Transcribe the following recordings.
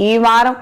ఈ వారం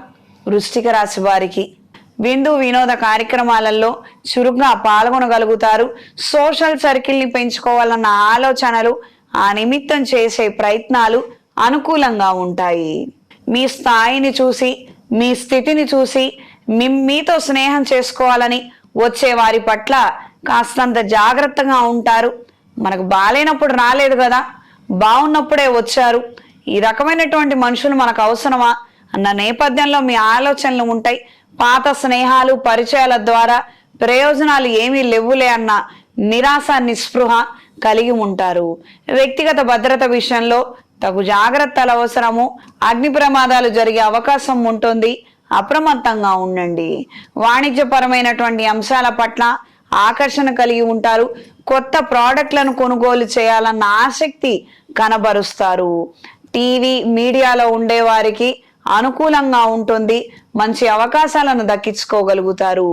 వృష్టిక రాశి వారికి విందు వినోద కార్యక్రమాలలో చురుగ్గా పాల్గొనగలుగుతారు. సోషల్ సర్కిల్ని పెంచుకోవాలన్న ఆలోచనలు ఆ నిమిత్తం చేసే ప్రయత్నాలు అనుకూలంగా ఉంటాయి. మీ స్థాయిని చూసి మీ స్థితిని చూసి మీ మీతో స్నేహం చేసుకోవాలని వచ్చే వారి పట్ల కాస్తంత జాగ్రత్తగా ఉంటారు. మనకు బాగాలేనప్పుడు రాలేదు కదా బాగున్నప్పుడే వచ్చారు. ఈ రకమైనటువంటి మనుషులు మనకు అవసరమా? అన్న నేపథ్యంలో మీ ఆలోచనలు ఉంటాయి. పాత స్నేహాలు పరిచయాల ద్వారా ప్రయోజనాలు ఏమీ లేవులే అన్న నిరాశ నిస్పృహ కలిగి ఉంటారు. వ్యక్తిగత భద్రత విషయంలో తగు జాగ్రత్తలు అవసరము అగ్ని ప్రమాదాలు జరిగే అవకాశం ఉంటుంది. అప్రమత్తంగా ఉండండి. వాణిజ్యపరమైనటువంటి అంశాల పట్ల ఆకర్షణ కలిగి ఉంటారు. కొత్త ప్రోడక్ట్లను కొనుగోలు చేయాలన్న ఆసక్తి కనబరుస్తారు. టీవీ మీడియాలో ఉండే వారికి అనుకూలంగా ఉంటుంది. మంచి అవకాశాలను దక్కించుకోగలుగుతారు.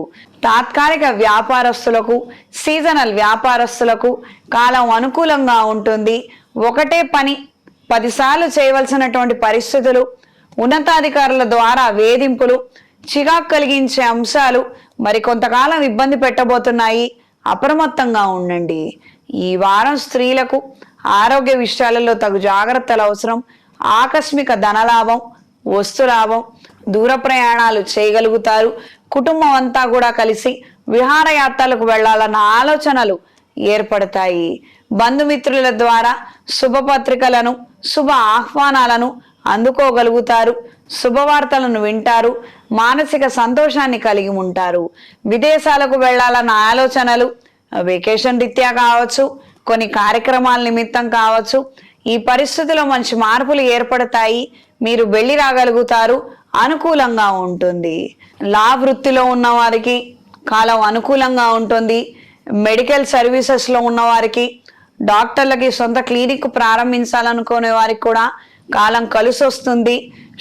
తాత్కాలిక వ్యాపారస్తులకు సీజనల్ వ్యాపారస్తులకు కాలం అనుకూలంగా ఉంటుంది. ఒకటే పని పదిసార్లు చేయవలసినటువంటి పరిస్థితులు ఉన్నతాధికారుల ద్వారా వేధింపులు చికాకు కలిగించే అంశాలు మరి కొంతకాలం ఇబ్బంది పెట్టబోతున్నాయి. అప్రమత్తంగా ఉండండి. ఈ వారం స్త్రీలకు ఆరోగ్య విషయాలలో తగు జాగ్రత్తలు అవసరం. ఆకస్మిక ధనలాభం వస్తురావం దూర ప్రయాణాలు చేయగలుగుతారు. కుటుంబం అంతా కూడా కలిసి విహారయాత్రలకు వెళ్ళాలన్న ఆలోచనలు ఏర్పడతాయి. బంధుమిత్రుల ద్వారా శుభపత్రికలను శుభ ఆహ్వానాలను అందుకోగలుగుతారు. శుభవార్తలను వింటారు. మానసిక సంతోషాన్ని కలిగి ఉంటారు. విదేశాలకు వెళ్ళాలన్న ఆలోచనలు వెకేషన్ రీత్యా కావచ్చు కొన్ని కార్యక్రమాల నిమిత్తం కావచ్చు. ఈ పరిస్థితిలో మంచి మార్పులు ఏర్పడతాయి. మీరు వెళ్ళి రాగలుగుతారు. అనుకూలంగా ఉంటుంది. లా వృత్తిలో ఉన్న వారికి కాలం అనుకూలంగా ఉంటుంది. మెడికల్ సర్వీసెస్లో ఉన్నవారికి డాక్టర్లకి సొంత క్లినిక్ ప్రారంభించాలనుకునే వారికి కూడా కాలం కలిసి వస్తుంది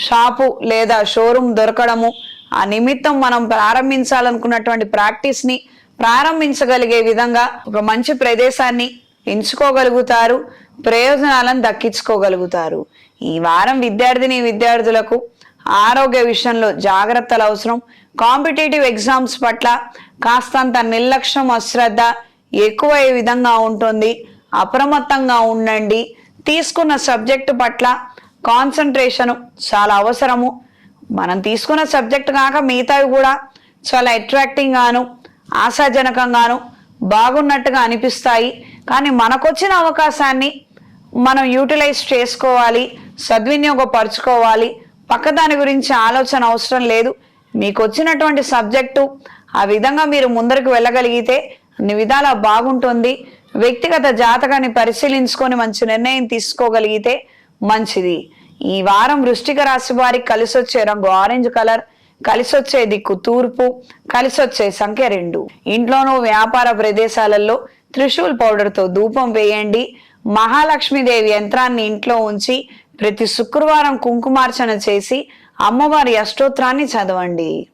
షాపు లేదా షోరూమ్ దొరకడము ఆ నిమిత్తం మనం ప్రారంభించాలనుకున్నటువంటి ప్రాక్టీస్ని ప్రారంభించగలిగే విధంగా ఒక మంచి ప్రదేశాన్ని ఎంచుకోగలుగుతారు ప్రయోజనాలను దక్కించుకోగలుగుతారు. ఈ వారం విద్యార్థిని విద్యార్థులకు ఆరోగ్య విషయంలో జాగ్రత్తలు అవసరం. కాంపిటేటివ్ ఎగ్జామ్స్ పట్ల కాస్తంత నిర్లక్ష్యం అశ్రద్ధ ఎక్కువ ఈ విధంగా ఉంటుంది? అప్రమత్తంగా ఉండండి. తీసుకున్న సబ్జెక్టు పట్ల కాన్సన్ట్రేషన్ చాలా అవసరము. మనం తీసుకున్న సబ్జెక్ట్ కాక మిగతావి కూడా చాలా అట్రాక్టింగ్గాను ఆశాజనకంగాను బాగున్నట్టుగా అనిపిస్తాయి. కానీ మనకొచ్చిన అవకాశాన్ని మనం యూటిలైజ్ చేసుకోవాలి సద్వినియోగపరచుకోవాలి. పక్కదాని గురించి ఆలోచన అవసరం లేదు. మీకు వచ్చినటువంటి సబ్జెక్టు ఆ విధంగా మీరు ముందరకు వెళ్ళగలిగితే అన్ని విధాలా బాగుంటుంది. వ్యక్తిగత జాతకాన్ని పరిశీలించుకొని మంచి నిర్ణయం తీసుకోగలిగితే మంచిది. ఈ వారం వృష్టిక రాశి వారికి కలిసి వచ్చే రంగు ఆరెంజ్ కలర్ కలిసి వచ్చే దిక్కు తూర్పు కలిసి వచ్చే సంఖ్య రెండు. ఇంట్లోనూ వ్యాపార ప్రదేశాలలో త్రిశూల్ పౌడర్తో ధూపం వేయండి. మహాలక్ష్మీదేవి యంత్రాన్ని ఇంట్లో ఉంచి ప్రతి శుక్రవారం కుంకుమార్చన చేసి అమ్మవారి అష్టోత్రాన్ని చదవండి.